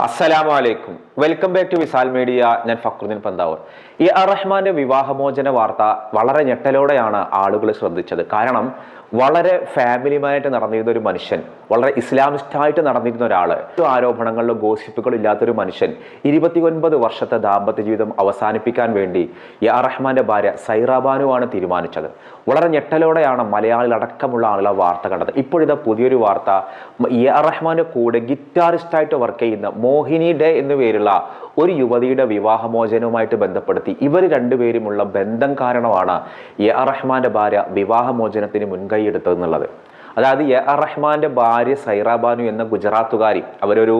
അസ്സലാമു അലൈക്കും welcome back to Visal media. ഞാൻ ഫക്രുദ്ദീൻ പന്താവൂർ. ഈ അറഹ്മാന്റെ വിവാഹമോചന വാർത്ത വളരെ ഞെട്ടലോടെയാണ് ആളുകൾ ശ്രദ്ധിച്ചത്. കാരണം വളരെ ഫാമിലിയുമായിട്ട് നടന്നിരുന്ന ഒരു മനുഷ്യൻ വളരെ ഇസ്ലാമിസ്റ്റായിട്ട് നടന്നിരുന്ന ഒരാൾ ഒരു ആരോപണങ്ങളിലോ ഗോസിപ്പുകളോ ഇല്ലാത്തൊരു മനുഷ്യൻ ഇരുപത്തിയൊൻപത് വർഷത്തെ ദാമ്പത്യ ജീവിതം അവസാനിപ്പിക്കാൻ വേണ്ടി അർ റഹ്മാന്റെ ഭാര്യ സൈറാബാനുവാണ് തീരുമാനിച്ചത്. വളരെ ഞെട്ടലോടെയാണ് മലയാളികളടക്കമുള്ള ആളുകളെ വാർത്ത കണ്ടത്. ഇപ്പോഴിതാ പുതിയൊരു വാർത്ത എ ആർ റഹ്മാന്റെ കൂടെ ഗിറ്റാറിസ്റ്റായിട്ട് വർക്ക് ചെയ്യുന്ന മോഹിനി ഡേ എന്നു പേരുള്ള ഒരു യുവതിയുടെ വിവാഹമോചനവുമായിട്ട് ബന്ധപ്പെടുത്തി. ഇവർ രണ്ടുപേരുമുള്ള ബന്ധം കാരണമാണ് എ ആർ റഹ്മാന്റെ ഭാര്യ വിവാഹമോചനത്തിന് മുൻകൈ എടുത്തതെന്നുള്ളത് അതായത് എ ആർ റഹ്മാന്റെ ഭാര്യ സൈറാബാനു എന്ന ഗുജറാത്തുകാരി അവരൊരു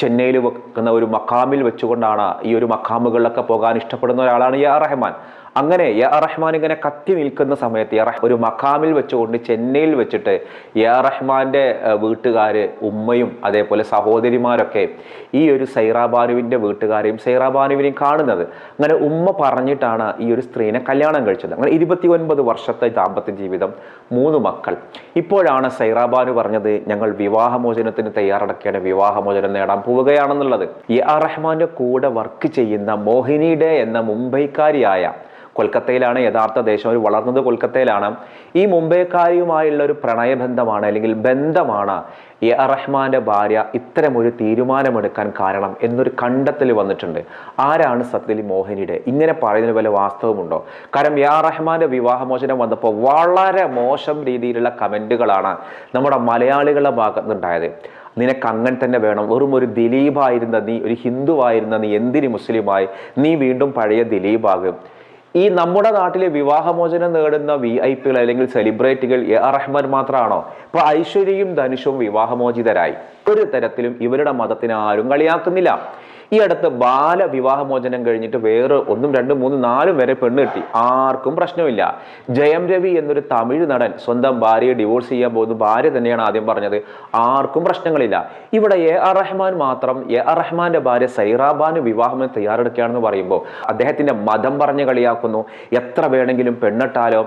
ചെന്നൈയിൽ വെക്കുന്ന ഒരു മക്കാമിൽ വെച്ചുകൊണ്ടാണ് ഈ ഒരു മക്കാമുകളിലൊക്കെ പോകാൻ ഇഷ്ടപ്പെടുന്ന ഒരാളാണ് എ ആർ റഹ്മാൻ. അങ്ങനെ യാ റഹ്മാൻ ഇങ്ങനെ കത്തി നിൽക്കുന്ന സമയത്ത് ഒരു മക്കാമിൽ വെച്ചുകൊണ്ട് ചെന്നൈയിൽ വെച്ചിട്ട് യാ റഹ്മാന്റെ വീട്ടുകാര് ഉമ്മയും അതേപോലെ സഹോദരിമാരൊക്കെ ഈ ഒരു സൈറാബാനുവിന്റെ വീട്ടുകാരെയും സൈറാബാനുവിനെയും കാണുന്നത്. അങ്ങനെ ഉമ്മ പറഞ്ഞിട്ടാണ് ഈ ഒരു സ്ത്രീനെ കല്യാണം കഴിച്ചത്. അങ്ങനെ ഇരുപത്തി ഒൻപത് വർഷത്തെ ദാമ്പത്യ ജീവിതം മൂന്ന് മക്കൾ. ഇപ്പോഴാണ് സൈറാബാനു പറഞ്ഞത് ഞങ്ങൾ വിവാഹമോചനത്തിന് തയ്യാറടക്കിയാണ് വിവാഹമോചനം നേടാൻ പോവുകയാണെന്നുള്ളത്. എ ആർ റഹ്മാന്റെ കൂടെ വർക്ക് ചെയ്യുന്ന മോഹിനി ഡേ എന്ന മുംബൈക്കാരിയായ കൊൽക്കത്തയിലാണ് യഥാർത്ഥ ദേശം അവർ വളർന്നത് കൊൽക്കത്തയിലാണ്. ഈ മുംബൈക്കാരിയുമായുള്ള ഒരു പ്രണയബന്ധമാണ് അല്ലെങ്കിൽ ബന്ധമാണ് എ ആർ റഹ്മാന്റെ ഭാര്യ ഇത്തരമൊരു തീരുമാനമെടുക്കാൻ കാരണം എന്നൊരു കണ്ടെത്തൽ വന്നിട്ടുണ്ട്. ആരാണ് സത്യലി മോഹിനിയുടെ? ഇങ്ങനെ പറയുന്ന വല്ല വാസ്തവമുണ്ടോ? കാരണം എ ആർ റഹ്മാന്റെ വിവാഹമോചനം വന്നപ്പോൾ വളരെ മോശം രീതിയിലുള്ള കമന്റുകളാണ് നമ്മുടെ മലയാളികളുടെ ഭാഗത്തുനിന്നുണ്ടായത്. നിനക്ക് അങ്ങനെ തന്നെ വേണം. വെറും ഒരു ദിലീപായിരുന്ന നീ ഒരു ഹിന്ദുവായിരുന്ന നീ എന്തിന് മുസ്ലിമായി? നീ വീണ്ടും പഴയ ദിലീപാകും. ഈ നമ്മുടെ നാട്ടിലെ വിവാഹമോചനം നേടുന്ന വി ഐ പികൾ അല്ലെങ്കിൽ സെലിബ്രിറ്റികൾ എ ആർ റഹ്മാൻ മാത്രമാണോ ഇപ്പൊ ഐശ്വര്യയും ധനുഷും വിവാഹമോചിതരായി. ഒരു തരത്തിലും ഇവരുടെ മതത്തിന് ആരും കളിയാക്കുന്നില്ല. ഈ അടുത്ത് ബാല വിവാഹമോചനം കഴിഞ്ഞിട്ട് വേറെ ഒന്നും രണ്ടും മൂന്നും നാലും വരെ പെണ്ണ് കിട്ടി. ആർക്കും പ്രശ്നമില്ല. ജയം രവി എന്നൊരു തമിഴ് നടൻ സ്വന്തം ഭാര്യയെ ഡിവോഴ്സ് ചെയ്യാൻ പോകുന്നു ഭാര്യ തന്നെയാണ് ആദ്യം പറഞ്ഞത്. ആർക്കും പ്രശ്നങ്ങളില്ല. ഇവിടെ എ ആർ റഹ്മാൻ മാത്രം എ ആർ റഹ്മാന്റെ ഭാര്യ സൈറാബാന് വിവാഹം തയ്യാറെടുക്കുകയാണെന്ന് പറയുമ്പോൾ അദ്ദേഹത്തിന്റെ മതം പറഞ്ഞ് കളിയാക്കുന്നു. എത്ര വേണമെങ്കിലും പെണ്ണിട്ടാലോ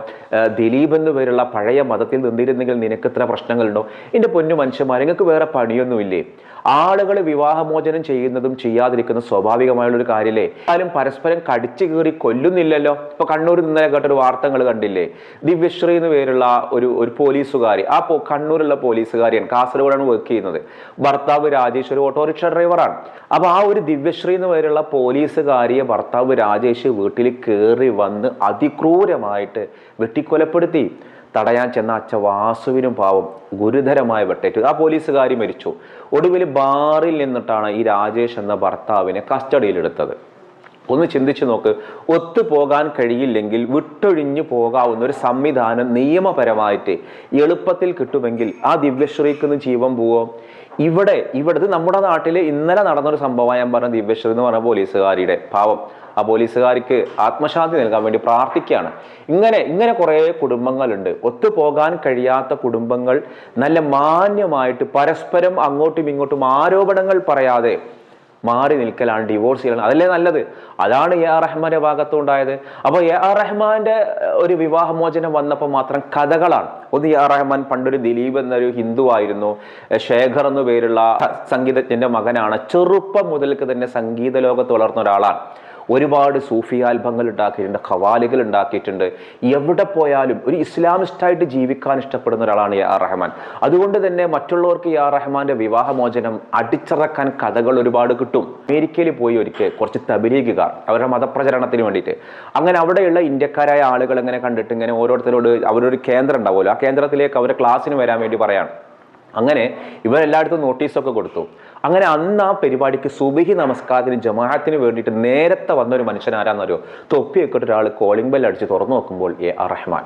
ദിലീപ് എന്ന് പേരുള്ള പഴയ മതത്തിൽ നിന്നിരുന്നെങ്കിൽ നിനക്ക് ഇത്ര പ്രശ്നങ്ങളുണ്ടോ? എന്റെ പൊന്നു മനുഷ്യന്മാർ നിങ്ങൾക്ക് വേറെ പണിയൊന്നുമില്ലേ? ആളുകൾ വിവാഹമോചനം ചെയ്യുന്നതും ചെയ്യാതിരിക്കുന്ന സ്വാഭാവികമായുള്ള ഒരു കാര്യമല്ലേ ആരും പരസ്പരം കടിച്ചു കീറി കൊല്ലുന്നില്ലല്ലോ? ഇപ്പൊ കണ്ണൂരിൽ ഇന്നലെ കേട്ടൊരു വാർത്തകൾ കണ്ടില്ലേ? ദിവ്യശ്രീ എന്ന് പേരുള്ള ഒരു ഒരു പോലീസുകാരി ആ കണ്ണൂരുള്ള പോലീസുകാരിയാണ് കാസർഗോഡാണ് വർക്ക് ചെയ്യുന്നത്. ഭർത്താവ് രാജേഷ് ഒരു ഓട്ടോറിക്ഷ ഡ്രൈവറാണ് അപ്പൊ ആ ഒരു ദിവ്യശ്രീ എന്ന് പേരുള്ള പോലീസുകാരിയെ ഭർത്താവ് രാജേഷ് വീട്ടിൽ കയറി വന്ന് അതിക്രൂരമായിട്ട് വെട്ടിക്കൊലപ്പെടുത്തി. തടയാൻ ചെന്ന അച്ഛ വാസുവിനും പാവം ഗുരുതരമായ വെട്ടേറ്റു. ആ പോലീസുകാരി മരിച്ചു. ഒടുവിൽ ബാറിൽ നിന്നിട്ടാണ് ഈ രാജേഷ് എന്ന ഭർത്താവിനെ കസ്റ്റഡിയിലെടുത്തത്. ഒന്ന് ചിന്തിച്ചു നോക്ക്. ഒത്തു പോകാൻ കഴിയില്ലെങ്കിൽ വിട്ടൊഴിഞ്ഞു പോകാവുന്ന ഒരു സംവിധാനം നിയമപരമായിട്ട് എളുപ്പത്തിൽ കിട്ടുമെങ്കിൽ ആ ദിവ്യശ്രീക്ക് ജീവൻ പോവോ? ഇവിടെ ഇവിടുത്തെ നമ്മുടെ നാട്ടിൽ ഇന്നലെ നടന്നൊരു സംഭവം ഞാൻ പറഞ്ഞ ദിവ്യശ്രീ എന്ന് പറഞ്ഞ പോലീസുകാരിയുടെ പാവം. ആ പോലീസുകാർക്ക് ആത്മശാന്തി നൽകാൻ വേണ്ടി പ്രാർത്ഥിക്കുകയാണ്. ഇങ്ങനെ ഇങ്ങനെ കുറേ കുടുംബങ്ങളുണ്ട്. ഒത്തുപോകാൻ കഴിയാത്ത കുടുംബങ്ങൾ നല്ല മാന്യമായിട്ട് പരസ്പരം അങ്ങോട്ടും ഇങ്ങോട്ടും ആരോപണങ്ങൾ പറയാതെ മാറി നിൽക്കലാണ് ഡിവോഴ്സ് ചെയ്യലാണ്. അതല്ലേ നല്ലത്? അതാണ് എ ആർ റഹ്മാന്റെ ഭാഗത്തുണ്ടായത്. അപ്പോൾ എ ആർ റഹ്മാന്റെ ഒരു വിവാഹമോചനം വന്നപ്പോൾ മാത്രം കഥകളാണ്. ഒന്ന് എ ആർ റഹ്മാൻ പണ്ടൊരു ദിലീപ് എന്നൊരു ഹിന്ദു ആയിരുന്നു. ശേഖർ എന്നു പേരുള്ള സംഗീതജ്ഞന്റെ മകനാണ്. ചെറുപ്പം മുതൽക്ക് തന്നെ സംഗീത ലോകത്ത് വളർന്ന ഒരാളാണ്. ഒരുപാട് സൂഫി ആൽബങ്ങൾ ഉണ്ടാക്കിയിട്ടുണ്ട് ഖവാലികൾ ഉണ്ടാക്കിയിട്ടുണ്ട് എവിടെ പോയാലും ഒരു ഇസ്ലാമിസ്റ്റായിട്ട് ജീവിക്കാൻ ഇഷ്ടപ്പെടുന്ന ഒരാളാണ് എ ആർ റഹ്മാൻ. അതുകൊണ്ട് തന്നെ മറ്റുള്ളവർക്ക് എ ആർ റഹ്മാന്റെ വിവാഹമോചനം അടിച്ചിറക്കാൻ കഥകൾ ഒരുപാട് കിട്ടും. അമേരിക്കയിൽ പോയി ഒരിക്കൽ കുറച്ച് തബലീഗുകാർ അവരുടെ മതപ്രചരണത്തിന് വേണ്ടിയിട്ട്. അങ്ങനെ അവിടെയുള്ള ഇന്ത്യക്കാരായ ആളുകൾ ഇങ്ങനെ കണ്ടിട്ട് ഇങ്ങനെ ഓരോരുത്തരോട് അവരൊരു കേന്ദ്രം ഉണ്ടാവുമല്ലോ. ആ കേന്ദ്രത്തിലേക്ക് അവരെ ക്ലാസ്സിന് വരാൻ വേണ്ടി പറയാണ്. അങ്ങനെ ഇവരെല്ലായിടത്തും നോട്ടീസൊക്കെ കൊടുത്തു. അങ്ങനെ അന്ന് ആ പരിപാടിക്ക് സുബിഹി നമസ്കാരത്തിന് ജമാഅത്തിന് വേണ്ടിയിട്ട് നേരത്തെ വന്ന ഒരു മനുഷ്യൻ ആരാന്നറിയോ തൊപ്പിയൊക്കെ ഒരാൾ കോളിംഗ് ബെൽ അടിച്ച് തുറന്നു നോക്കുമ്പോൾ എ റഹ്മാൻ.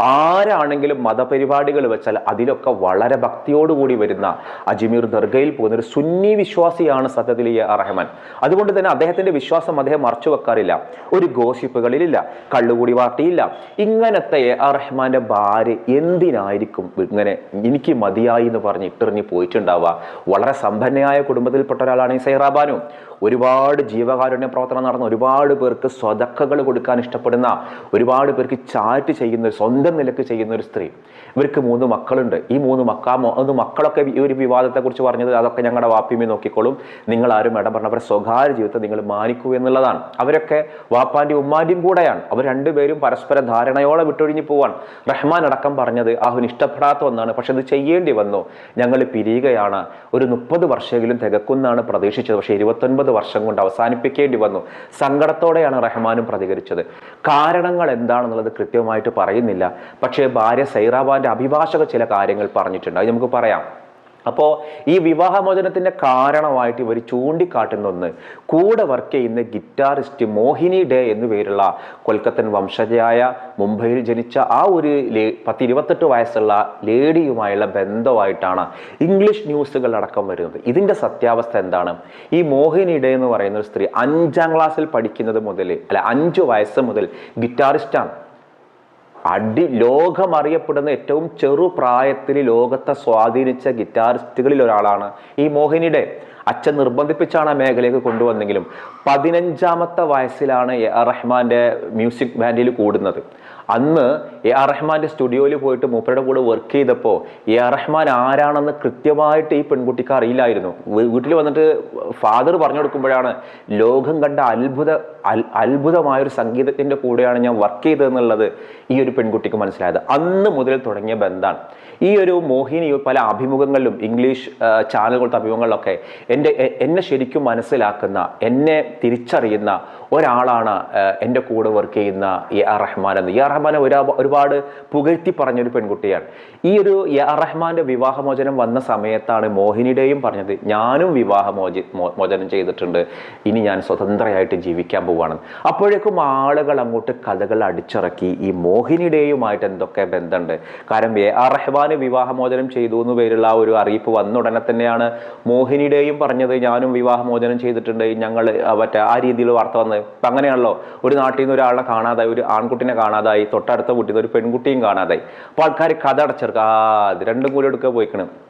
ആരാണെങ്കിലും മതപരിപാടികൾ വെച്ചാൽ അതിലൊക്കെ വളരെ ഭക്തിയോടുകൂടി വരുന്ന അജ്മീർ ദർഗയിൽ പോകുന്ന ഒരു സുന്നി വിശ്വാസിയാണ് സത്യത്തിൽ റഹ്മാൻ. അതുകൊണ്ട് തന്നെ അദ്ദേഹത്തിന്റെ വിശ്വാസം അദ്ദേഹം മറച്ചു വെക്കാറില്ല. ഒരു ഗോസിപ്പുകളിലില്ല കള്ളുകൂടി പാർട്ടിയില്ല ഇങ്ങനത്തെ എ ആർ റഹ്മാന്റെ ഭാര്യ എന്തിനായിരിക്കും ഇങ്ങനെ എനിക്ക് മതിയായി എന്ന് പറഞ്ഞ് ഇട്ടെറിഞ്ഞ് പോയിട്ടുണ്ടാവുക? വളരെ സമ്പന്നയായ കുടുംബത്തിൽപ്പെട്ട ഒരാളാണ് ഈ സൈറാബാനു. ഒരുപാട് ജീവകാരുണ്യ പ്രവർത്തനം നടന്ന ഒരുപാട് പേർക്ക് സ്വതക്കകൾ കൊടുക്കാൻ ഇഷ്ടപ്പെടുന്ന ഒരുപാട് പേർക്ക് ചാറ്റ് ചെയ്യുന്ന സ്വന്തം നിലയ്ക്ക് ചെയ്യുന്ന ഒരു സ്ത്രീ. ഇവർക്ക് മൂന്ന് മക്കളുണ്ട്. ഈ മൂന്ന് മക്ക മൂന്ന് മക്കളൊക്കെ ഈ ഒരു വിവാദത്തെക്കുറിച്ച് പറഞ്ഞത് അതൊക്കെ ഞങ്ങളുടെ വാപ്പിമി നോക്കിക്കോളും. നിങ്ങൾ ആരും ഇടപെടണം അവരുടെ സ്വകാര്യ ജീവിതത്തെ നിങ്ങൾ മാനിക്കൂ എന്നുള്ളതാണ്. അവരൊക്കെ വാപ്പാന്റെയും ഉമ്മാന്റെയും കൂടെയാണ്. അവർ രണ്ടുപേരും പരസ്പര ധാരണയോടെ വിട്ടൊഴിഞ്ഞു പോവാൻ റഹ്മാൻ അടക്കം പറഞ്ഞത് ആഹുൻ ഇഷ്ടപ്പെടാത്ത ഒന്നാണ്. പക്ഷെ അത് ചെയ്യേണ്ടി വന്നു. ഞങ്ങൾ പിരിയുകയാണ്. ഒരു മുപ്പത് വർഷമെങ്കിലും തികക്കുന്നാണ് പ്രതീക്ഷിച്ചത്. പക്ഷേ ഇരുപത്തൊൻപത് വർഷം കൊണ്ട് അവസാനിപ്പിക്കേണ്ടി വന്നു. സങ്കടത്തോടെയാണ് റഹ്മാനും പ്രതികരിച്ചത്. കാരണങ്ങൾ എന്താണെന്നുള്ളത് കൃത്യമായിട്ട് പറയുന്നില്ല. പക്ഷേ ഭാര്യ സൈറാബാന്റെ അഭിഭാഷക ചില കാര്യങ്ങൾ പറഞ്ഞിട്ടുണ്ട്. അത് നമുക്ക് പറയാം. അപ്പോൾ ഈ വിവാഹമോചനത്തിന്റെ കാരണമായിട്ട് ഇവർ ചൂണ്ടിക്കാട്ടുന്ന ഒന്ന് കൂടെ വർക്ക് ചെയ്യുന്ന ഗിറ്റാറിസ്റ്റ് മോഹിനി ഡേ എന്നു പേരുള്ള കൊൽക്കത്തൻ വംശജയായ മുംബൈയിൽ ജനിച്ച ആ ഒരു പത്ത് ഇരുപത്തെട്ട് വയസ്സുള്ള ലേഡിയുമായുള്ള ബന്ധമായിട്ടാണ് ഇംഗ്ലീഷ് ന്യൂസുകൾ അടക്കം വരുന്നത്. ഇതിന്റെ സത്യാവസ്ഥ എന്താണ്? ഈ മോഹിനി ഡേ എന്ന് പറയുന്ന ഒരു സ്ത്രീ അഞ്ചാം ക്ലാസ്സിൽ പഠിക്കുന്നത് മുതൽ അല്ല അഞ്ച് വയസ്സ് മുതൽ ഗിറ്റാറിസ്റ്റാണ് അടി ലോകം അറിയപ്പെടുന്ന ഏറ്റവും ചെറുപ്രായത്തിൽ ലോകത്തെ സ്വാധീനിച്ച ഗിറ്റാറിസ്റ്റുകളിൽ ഒരാളാണ് ഈ മോഹിനിയുടെ അച്ഛൻ നിർബന്ധിപ്പിച്ചാണ് ആ മേഖലയ്ക്ക് കൊണ്ടുവന്നെങ്കിലും പതിനഞ്ചാമത്തെ വയസ്സിലാണ് റഹ്മാന്റെ മ്യൂസിക് ബാൻഡിൽ കൂടുന്നത്. അന്ന് എ ആർ റഹ്മാന്റെ സ്റ്റുഡിയോയിൽ പോയിട്ട് മൂപ്പരുടെ കൂടെ വർക്ക് ചെയ്തപ്പോൾ എ ആർ റഹ്മാൻ ആരാണെന്ന് കൃത്യമായിട്ട് ഈ പെൺകുട്ടിക്ക് അറിയില്ലായിരുന്നു. വീട്ടിൽ വന്നിട്ട് ഫാദർ പറഞ്ഞു കൊടുക്കുമ്പോഴാണ് ലോകം കണ്ട അത്ഭുത അത്ഭുതമായ ഒരു സംഗീതത്തിന്റെ കൂടെയാണ് ഞാൻ വർക്ക് ചെയ്തതെന്നുള്ളത് ഈ ഒരു പെൺകുട്ടിക്ക് മനസ്സിലായത്. അന്ന് മുതൽ തുടങ്ങിയ ബന്ധമാണ് ഈ ഒരു മോഹിനി പല അഭിമുഖങ്ങളിലും ഇംഗ്ലീഷ് ചാനലുകളുടെ അഭിമുഖങ്ങളിലൊക്കെ എന്റെ എന്നെ ശരിക്കും മനസ്സിലാക്കുന്ന എന്നെ തിരിച്ചറിയുന്ന ഒരാളാണ് എന്റെ കൂടെ വർക്ക് ചെയ്യുന്ന എ ആർ റഹ്മാൻ എന്ന്. എ ആർ റഹ്മാനെ ഒരു ഒരുപാട് പുകഴ്ത്തി പറഞ്ഞൊരു പെൺകുട്ടിയാണ്. ഈ ഒരു യാ റഹ്മാന്റെ വിവാഹമോചനം വന്ന സമയത്താണ് മോഹിനിയുടെയും പറഞ്ഞത് ഞാനും വിവാഹമോചി മോചനം ചെയ്തിട്ടുണ്ട്. ഇനി ഞാൻ സ്വതന്ത്രയായിട്ട് ജീവിക്കാൻ പോവാണ്. അപ്പോഴേക്കും ആളുകൾ അങ്ങോട്ട് കഥകൾ അടിച്ചിറക്കി ഈ മോഹിനിയുടെയുമായിട്ട് എന്തൊക്കെ ബന്ധമുണ്ട് കാരണം എ ആർ റഹ്മാന് വിവാഹമോചനം ചെയ്തു എന്ന് പേരുള്ള ആ ഒരു അറിയിപ്പ് വന്ന ഉടനെ തന്നെയാണ് മോഹിനിയുടെയും പറഞ്ഞത് ഞാനും വിവാഹമോചനം ചെയ്തിട്ടുണ്ട്. ഞങ്ങൾ മറ്റേ ആ രീതിയിൽ വാർത്ത വന്നത്. അങ്ങനെയാണല്ലോ. ഒരു നാട്ടിൽ നിന്ന് ഒരാളെ കാണാതായി ഒരു ആൺകുട്ടിനെ കാണാതായി. തൊട്ടടുത്ത വീട്ടിൽ നിന്ന് ഒരു പെൺകുട്ടിയും കാണാതായി. അപ്പോൾ ആൾക്കാർ കഥ അടച്ചെടുക്കുക. ആ അത് രണ്ടും കൂടി എടുക്കുക പോയിക്കണം.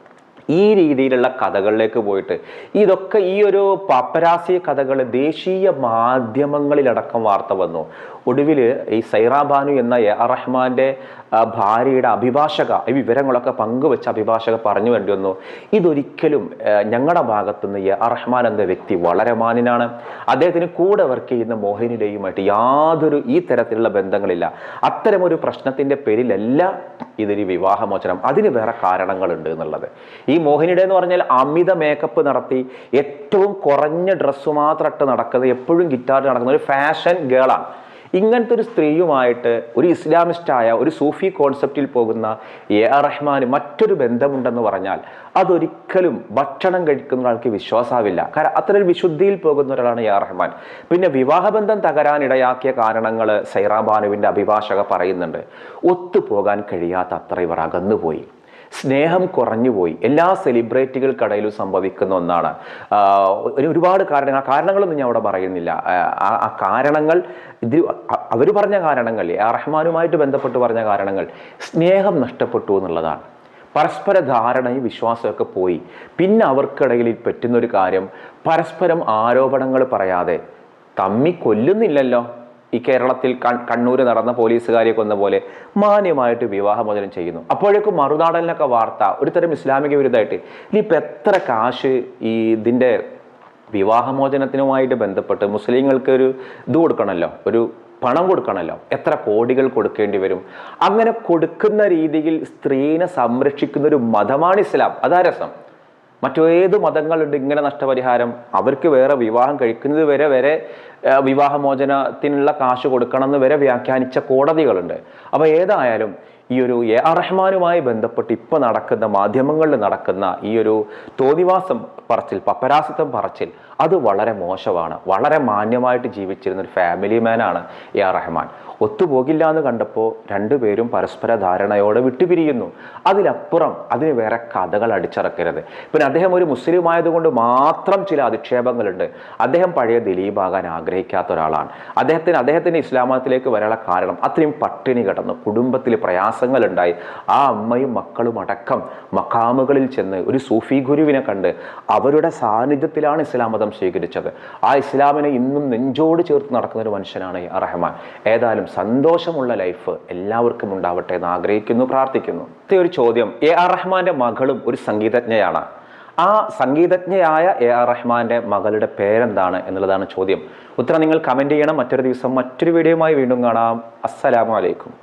ഈ രീതിയിലുള്ള കഥകളിലേക്ക് പോയിട്ട് ഇതൊക്കെ ഈ ഒരു പാപ്പരാസി കഥകൾ ദേശീയ മാധ്യമങ്ങളിലടക്കം വാർത്ത വന്നു. ഒടുവിൽ ഈ സൈറാബാനു എന്ന എ ആർ റഹ്മാന്റെ ഭാര്യയുടെ അഭിഭാഷക ഈ വിവരങ്ങളൊക്കെ പങ്കുവെച്ച അഭിഭാഷക പറഞ്ഞു വേണ്ടി വന്നു. ഇതൊരിക്കലും ഞങ്ങളുടെ ഭാഗത്തുനിന്ന് എ ആർ റഹ്മാൻ എന്ന വ്യക്തി വളരെ മാന്യനാണ്. അദ്ദേഹത്തിന് കൂടെ വർക്ക് ചെയ്യുന്ന മോഹിനിയുടെയുമായിട്ട് യാതൊരു ഈ തരത്തിലുള്ള ബന്ധങ്ങളില്ല. അത്തരമൊരു പ്രശ്നത്തിന്റെ പേരിലല്ല ഇതൊരു വിവാഹമോചനം. അതിന് വേറെ കാരണങ്ങളുണ്ട് എന്നുള്ളത്. ഈ മോഹിനിയുടെ എന്ന് പറഞ്ഞാൽ അമിത മേക്കപ്പ് നടത്തി ഏറ്റവും കുറഞ്ഞ ഡ്രസ്സ് മാത്രം ഇട്ട് നടക്കുന്നത് എപ്പോഴും ഗിറ്റാർ നടക്കുന്ന ഒരു ഫാഷൻ ഗേളാണ് ഇങ്ങനത്തെ ഒരു സ്ത്രീയുമായിട്ട് ഒരു ഇസ്ലാമിസ്റ്റായ ഒരു സൂഫി കോൺസെപ്റ്റിൽ പോകുന്ന എ ആർ റഹ്മാന് മറ്റൊരു ബന്ധമുണ്ടെന്ന് പറഞ്ഞാൽ അതൊരിക്കലും ഭക്ഷണം കഴിക്കുന്ന ഒരാൾക്ക് വിശ്വാസാവില്ല. കാരണം അത്ര ഒരു വിശുദ്ധിയിൽ പോകുന്ന ഒരാളാണ് എ ആർ റഹ്മാൻ. പിന്നെ വിവാഹബന്ധം തകരാനിടയാക്കിയ കാരണങ്ങൾ സൈറാബാനുവിന്റെ അഭിഭാഷക പറയുന്നുണ്ട്. ഒത്തുപോകാൻ കഴിയാത്ത അത്ര ഇവർ അകന്നുപോയി. സ്നേഹം കുറഞ്ഞുപോയി. എല്ലാ സെലിബ്രിറ്റികൾക്കിടയിലും സംഭവിക്കുന്ന ഒന്നാണ്. ഒരു- ഒരുപാട് കാരണങ്ങൾ ആ കാരണങ്ങളൊന്നും ഞാൻ അവിടെ പറയുന്നില്ല. ആ- കാരണങ്ങൾ ഇത് അവർ പറഞ്ഞ കാരണങ്ങൾ ആ റഹ്മാനുമായിട്ട് ബന്ധപ്പെട്ട് പറഞ്ഞ കാരണങ്ങൾ സ്നേഹം നഷ്ടപ്പെട്ടു എന്നുള്ളതാണ്. പരസ്പര ധാരണയും വിശ്വാസമൊക്കെ പോയി. പിന്നെ അവർക്കിടയിൽ പറ്റുന്നൊരു കാര്യം പരസ്പരം ആരോപണങ്ങൾ പറയാതെ തമ്മി കൊല്ലുന്നില്ലല്ലോ. ഈ കേരളത്തിൽ കണ്ണൂർ നടന്ന പോലീസുകാരെ കൊന്ന പോലെ മാന്യമായിട്ട് വിവാഹമോചനം ചെയ്യുന്നു. അപ്പോഴേക്കും മറുനാടലിനൊക്കെ വാർത്ത ഒരു തരം ഇസ്ലാമിക വിരുദ്ധമായിട്ട് ഇനിയിപ്പോൾ എത്ര കാശ് ഈ ഇതിന്റെ വിവാഹമോചനത്തിനുമായിട്ട് ബന്ധപ്പെട്ട് മുസ്ലിങ്ങൾക്ക് ഒരു ഇത് കൊടുക്കണമല്ലോ ഒരു പണം കൊടുക്കണമല്ലോ എത്ര കോടികൾ കൊടുക്കേണ്ടി വരും? അങ്ങനെ കൊടുക്കുന്ന രീതിയിൽ സ്ത്രീനെ സംരക്ഷിക്കുന്ന ഒരു മതമാണ് ഇസ്ലാം. അതാ രസം. മറ്റേത് മതങ്ങളുണ്ട് ഇങ്ങനെ നഷ്ടപരിഹാരം അവർക്ക് വേറെ വിവാഹം കഴിക്കുന്നത് വരെ വരെ വിവാഹമോചനത്തിനുള്ള കാശ് കൊടുക്കണം എന്ന് വരെ വ്യാഖ്യാനിച്ച കോടതികളുണ്ട്. അപ്പോൾ ഏതായാലും ഈ ഒരു എ ആർ റഹ്മാനുമായി ബന്ധപ്പെട്ട് ഇപ്പോൾ നടക്കുന്ന മാധ്യമങ്ങളിൽ നടക്കുന്ന ഈ ഒരു തോന്നിവാസം പറച്ചിൽ പപ്പരാസിത്വം പറച്ചിൽ അത് വളരെ മോശമാണ്. വളരെ മാന്യമായിട്ട് ജീവിച്ചിരുന്ന ഒരു ഫാമിലി മാനാണ് എ ആർ റഹ്മാൻ. ഒത്തുപോകില്ല എന്ന് കണ്ടപ്പോൾ രണ്ടുപേരും പരസ്പര ധാരണയോടെ വിട്ടുപിരിയുന്നു. അതിലപ്പുറം അതിന് വേറെ കഥകൾ അടിച്ചിറക്കരുത്. പിന്നെ അദ്ദേഹം ഒരു മുസ്ലിം ആയതുകൊണ്ട് മാത്രം ചില അധിക്ഷേപങ്ങളുണ്ട്. അദ്ദേഹം പഴയ ദിലീപാകാൻ ആഗ്രഹിക്കാത്ത ഒരാളാണ്. അദ്ദേഹത്തിന് അദ്ദേഹത്തിന്റെ ഇസ്ലാമത്തിലേക്ക് വരാനുള്ള കാരണം അത്രയും പട്ടിണി കിടന്നു കുടുംബത്തിൽ പ്രയാസങ്ങളുണ്ടായി. ആ അമ്മയും മക്കളും അടക്കം മക്കാമുകളിൽ ചെന്ന് ഒരു സൂഫി ഗുരുവിനെ കണ്ട് അവരുടെ സാന്നിധ്യത്തിലാണ് ഇസ്ലാം മതം സ്വീകരിച്ചത്. ആ ഇസ്ലാമിനെ ഇന്നും നെഞ്ചോട് ചേർത്ത് നടക്കുന്ന ഒരു മനുഷ്യനാണ് റഹ്മാൻ. ഏതായാലും സന്തോഷമുള്ള ലൈഫ് എല്ലാവർക്കും ഉണ്ടാവട്ടെ എന്ന് ആഗ്രഹിക്കുന്നു പ്രാർത്ഥിക്കുന്നു. ഒരു ചോദ്യം. എ ആർ റഹ്മാന്റെ മകളും ഒരു സംഗീതജ്ഞയാണ്. ആ സംഗീതജ്ഞയായ എ ആർ റഹ്മാന്റെ മകളുടെ പേരെന്താണ് എന്നുള്ളതാണ് ചോദ്യം. ഉത്തരം നിങ്ങൾ കമന്റ് ചെയ്യണം. മറ്റൊരു ദിവസം മറ്റൊരു വീഡിയോയുമായി വീണ്ടും കാണാം. അസ്സലാമു അലൈക്കും.